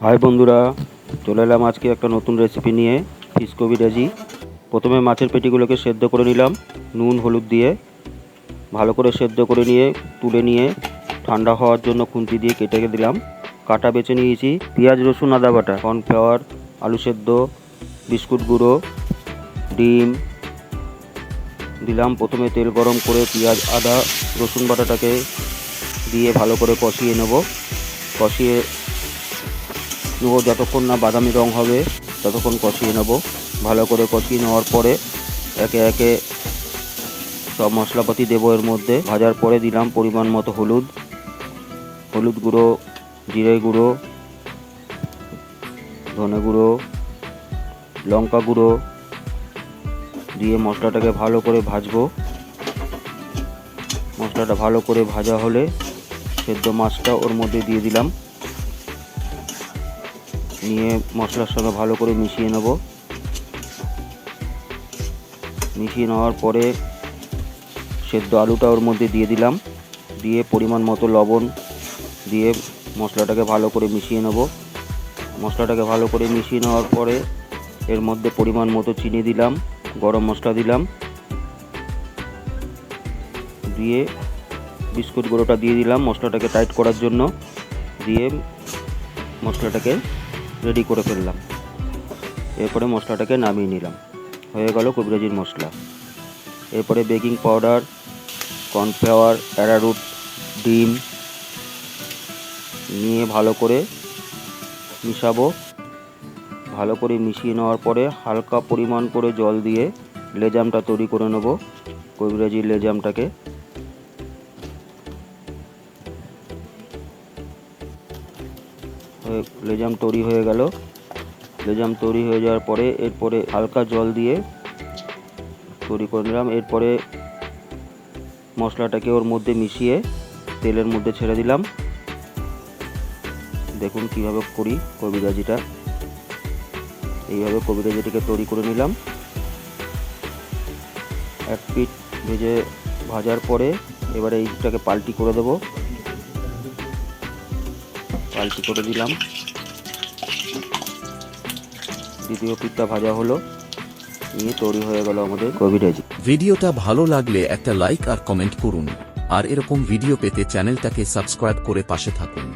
High বন্ধুরা, চলে এলাম আজকে একটা নতুন রেসিপি নিয়ে ফিশ কবিরাজি প্রথমে মাছের পেটিগুলোকে সেদ্ধ করে নিলাম, নুন, হলুদ দিয়ে। ভালো করে সেদ্ধ করে নিয়ে, তুলে নিয়ে, ঠান্ডা হওয়ার জন্য খুন্তি দিয়ে কেটে দিলাম। কাটা বেছে নিয়েছি পেঁয়াজ, রসুন, আদা বাটা কর্নফ্লাওয়ার আলু সেদ্ধ, বিস্কুট গুঁড়ো, ডিম। দিলাম প্রথমে তেল গরম করে পেঁয়াজ, আদা, রসুন বাটাটাকে দিয়ে ভালো করে কষিয়ে নেব। কষিয়ে নেব যতক্ষণ না বাদামি রং হবে, ততক্ষণ কষিয়ে নেব। ভালো করে কষিয়ে নেওয়ার পরে একে একে সব মশলাপাতি দেবো এর মধ্যে। ভাজার পরে দিলাম পরিমাণ মতো হলুদ। হলুদ গুঁড়ো, জিরে গুঁড়ো, ধনে গুঁড়ো, লঙ্কা গুঁড়ো দিয়ে মশলাটাকে ভালো করে ভাজবো। মশলাটা ভালো করে ভাজা হলে সেদ্ধ মাছটা ওর মধ্যে দিয়ে দিলাম। নিয়ে মশলার সঙ্গে ভালো করে মিশিয়ে নেব। মিশিয়ে নেওয়ার পরে সেদ্ধ আলুটা ওর মধ্যে দিয়ে দিলাম। দিয়ে পরিমাণ মতো লবণ দিয়ে মশলাটাকে ভালো করে মিশিয়ে নেব। মশলাটাকে ভালো করে মিশিয়ে নেওয়ার পরে এর মধ্যে পরিমাণ মতো চিনি দিলাম, গরম মশলা দিলাম। দিয়ে বিস্কুট গুঁড়োটা দিয়ে দিলাম মশলাটাকে টাইট করার জন্য। দিয়ে মশলাটাকে রেডি করে ফেললাম। এরপরে মশলাটাকে নামিয়ে নিলাম। হয়ে গেল কবিরাজির মশলা। এরপরে বেকিং পাউডার, কর্নফ্লাওয়ার, অ্যারারুট, ডিম নিয়ে ভালো করে মিশাবো। ভালো করে মিশিয়ে নেওয়ার পরে হালকা পরিমাণ করে জল দিয়ে লেজামটা তৈরি করে নেব। কবিরাজির লেজামটাকে লেজাম তৈরি হয়ে গেল। লেজাম তৈরি হয়ে যাওয়ার পরে এরপরে হালকা জল দিয়ে তৈরি করে নিলাম। এরপরে মশলাটাকে ওর মধ্যে মিশিয়ে তেলের মধ্যে ছেড়ে দিলাম। দেখুন কীভাবে করি কবিরাজিটা। এইভাবে কবিরাজিটাকে তৈরি করে নিলাম। এক পিঠ ভেজে ভাজার পরে এবারে এইটাকে পাল্টি করে দেব। পাল্টি করে দিলাম। দ্বিতীয় পিঠটা ভাজা হলো। নিয়ে তৈরি হয়ে গেল আমাদের কবিরাজি ভিডিওটা ভালো লাগলে একটা লাইক আর কমেন্ট করুন। আর এরকম ভিডিও পেতে চ্যানেলটাকে সাবস্ক্রাইব করে পাশে থাকুন।